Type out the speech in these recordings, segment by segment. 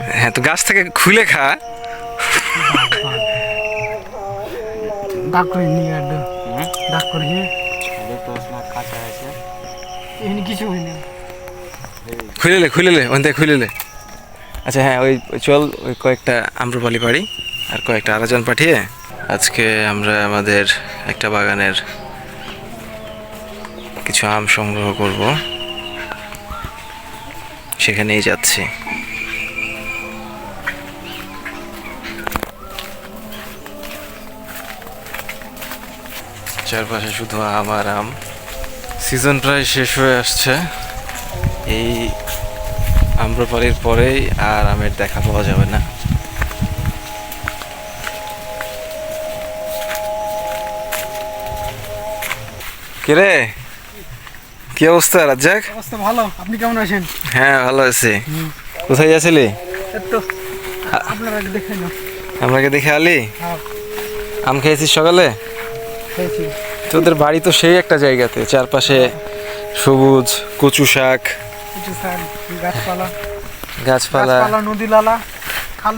হ্যাঁ তো গাছ থেকে খুলে খা। ডাক করে নিয়ে কিছু হয়নি খুলে লে খুলে লে ওখান থেকে খুলে লে আচ্ছা হ্যাঁ ওই ওই চল ওই কয়েকটা আম্রপালি পাড়ি আর কয়েকটা আরাজন পাঠিয়ে আজকে আমরা আমাদের একটা বাগানের কিছু আম সংগ্রহ করব। সেখানেই যাচ্ছি। চারপাশে শুধু আম আর আম। সিজন প্রায় শেষ হয়ে আসছে। এই আম্রপালির পরেই আর আমের দেখা পাওয়া যাবে না। কিরে? কি অবস্থা রাজ্জাক? অবস্থা ভালো। আপনি কেমন আছেন? হ্যাঁ ভালো আছি। কোথায় যাচ্ছিলি? আপনারা দেখে আলি? হ্যাঁ। আম খেয়েছিস সকালে? তোদের বাড়ি তো সেই একটা জায়গাতে চারপাশে সবুজ কচু শাক। গাছপালা। গাছপালা। গাছপালা নদী লালা খাল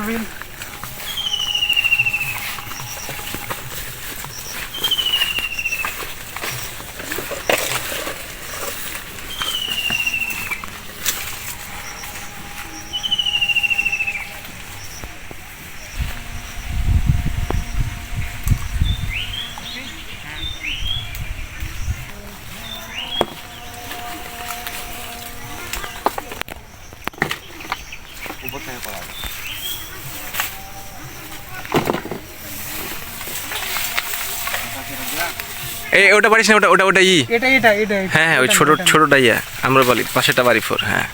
এই ওটা পারিস না ওটা ওটা ওটা ই। এটা এটা এটা হ্যাঁ হ্যাঁ ওই ছোট। ছোটটা ইয়া আমরা বলি পাশেটা বাড়ি ফোর হ্যাঁ।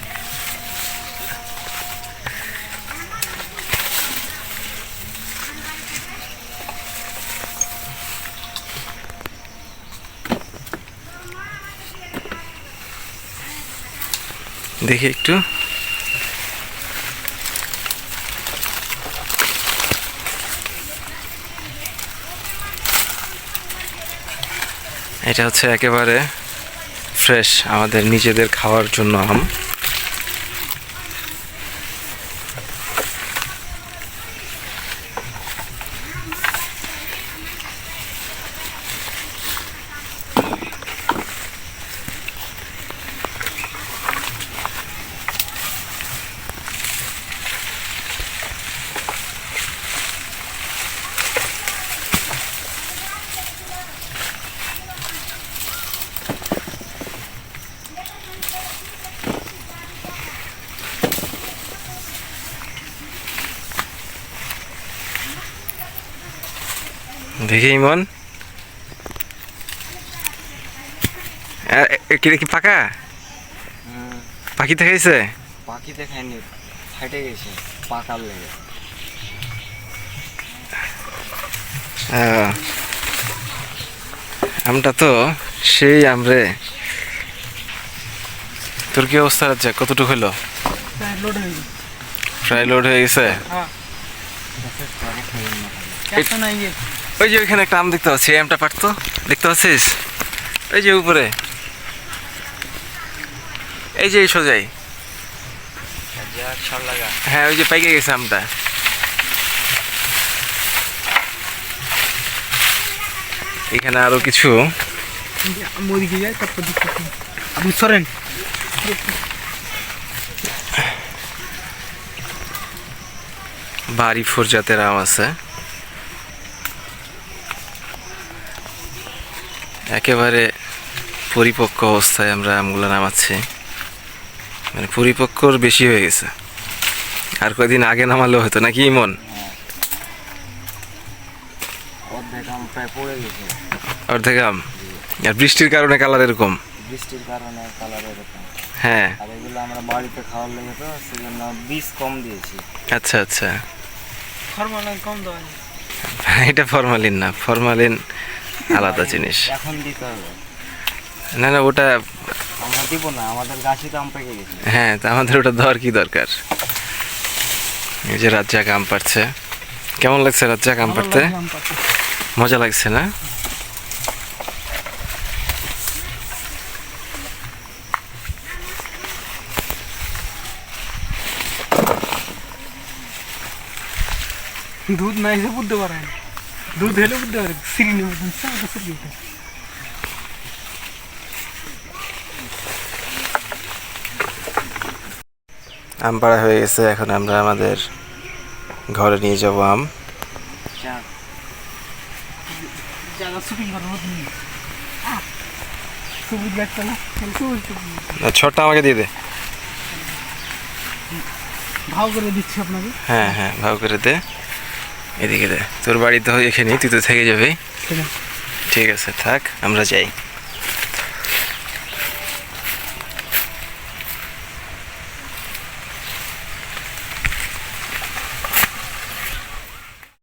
দেখি একটু। এটা হচ্ছে একেবারে ফ্রেশ আমাদের নিজেদের খাওয়ার জন্য আম। দেখি ইমন কি কি পাকা? পাখি দেখাইছে? পাখি দেখায়নি ফাইটে গেছে পাকার লেগে। আমটা তো সেই আমরে তোর কি অবস্থা আছে কতটুকু হলো লোড গেছে। প্রায় লোড হয়ে গেছে? হ্যাঁ। ওই যে ওইখানে একটা আম দেখতে পাচ্ছি আমটা পারতো? দেখতে পাচ্ছিস? ওই যে উপরে। এই যে এই সোজাই। হ্যাঁ ওই যে পাইকে গেছে আমটা। এখানে আরও কিছু। মোদিকে যায় তারপর আপনি সরেন। বাড়ি ফোর জাতের আম আছে। একেবারে পরিপক্ক অবস্থায় আমরা আমগুলো নামাচ্ছি। মানে পরিপক্কর বেশি হয়ে গেছে। আর কয়দিন আগে নামালেও হতো নাকি ইমন? অর্ধেক আম আর বৃষ্টির কারণে কালার এরকম? বৃষ্টির কারণে কালার এরকম। হ্যাঁ। আর এগুলো আমরা বাড়িতে খাওয়ার লেগে তো সেজন্য বীজ কম দিয়েছি। আচ্ছা আচ্ছা। ফরমালাইন কম দেওয়া এটা ফরমালিন না ফরমালিন আলাদা জিনিস। এখন দিতে হবে। না না ওটা আমরা দিব না আমাদের গাছই তো আম পেকে গেছে। হ্যাঁ তা আমাদের ওটা দেওয়ার কি দরকার? এই যে রাজ্জাক আম পারছে কেমন লাগছে রাজ্জাক আম পারতে মজা লাগছে না? দুধ নাই বুঝতে হলে বুঝতে পারে সিরিনি মতন সাথে সিরি উঠে আম পাড়া হয়ে গেছে এখন আমরা আমাদের ঘরে নিয়ে যাব আম। ছটা আমাকে দিয়ে দে। ভাও করে দিচ্ছি আপনাকে। হ্যাঁ হ্যাঁ ভাগ করে দে। এদিকে তোর বাড়ি তো এখানেই তুই তো থেকে যাবি। ঠিক আছে থাক আমরা যাই।